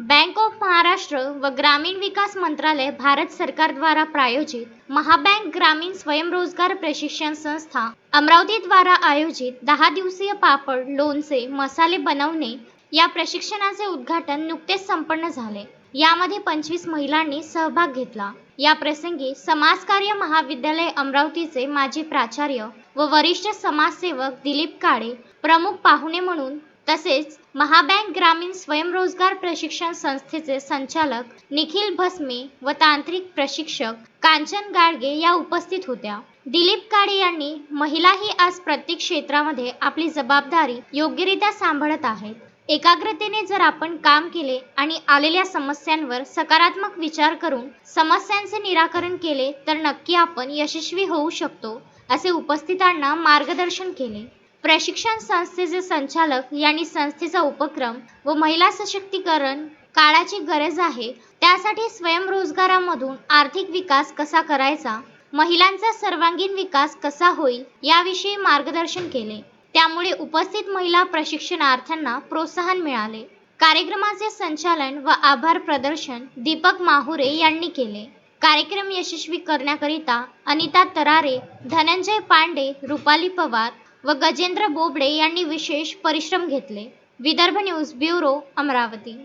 Bank of Maharashtra व ग्रामीण विकास मंत्रालय भारत सरकारद्वारा प्रायोजित महाबँक ग्रामीण स्वयंरोजगार प्रशिक्षण संस्था अमरावतीद्वारा आयोजित दहा दिवसीय पापड लोणचे मसाले बनवणे या प्रशिक्षणाचे उद्घाटन नुकतेच संपन्न झाले. यामध्ये पंचवीस महिलांनी सहभाग घेतला. या प्रसंगी समाजकार्य महाविद्यालय अमरावतीचे माजी प्राचार्य व वरिष्ठ समाजसेवक दिलीप काळे प्रमुख पाहुणे म्हणून तसेच महाबँक ग्रामीण स्वयंरोजगार प्रशिक्षण संस्थेचे संचालक निखिल भस्मे व तांत्रिक प्रशिक्षक कांचन गाडगे या उपस्थित होत्या. दिलीप काळे यांनी महिलाही आज प्रत्येक क्षेत्रामध्ये आपली जबाबदारी योग्यरित्या सांभाळत आहेत. एकाग्रतेने जर आपण काम केले आणि आलेल्या समस्यांवर सकारात्मक विचार करून समस्यांचे निराकरण केले तर नक्की आपण यशस्वी होऊ शकतो असे उपस्थितांना मार्गदर्शन केले. प्रशिक्षण संस्थेचे संचालक यांनी संस्थेचा उपक्रम व महिला सशक्तीकरण काळाची गरज आहे त्यासाठी स्वयंरोजगारामधून आर्थिक विकास कसा करायचा महिलांचा सर्वांगीण विकास कसा होईल याविषयी मार्गदर्शन केले. त्यामुळे उपस्थित महिला प्रशिक्षणार्थ्यांना प्रोत्साहन मिळाले. कार्यक्रमाचे संचालन व आभार प्रदर्शन दीपक माहुरे यांनी केले. कार्यक्रम यशस्वी करण्याकरिता अनिता तरारे धनंजय पांडे रुपाली पवार व गजेंद्र बोबडे यांनी विशेष परिश्रम घेतले. Vidarbha news bureau Amravati.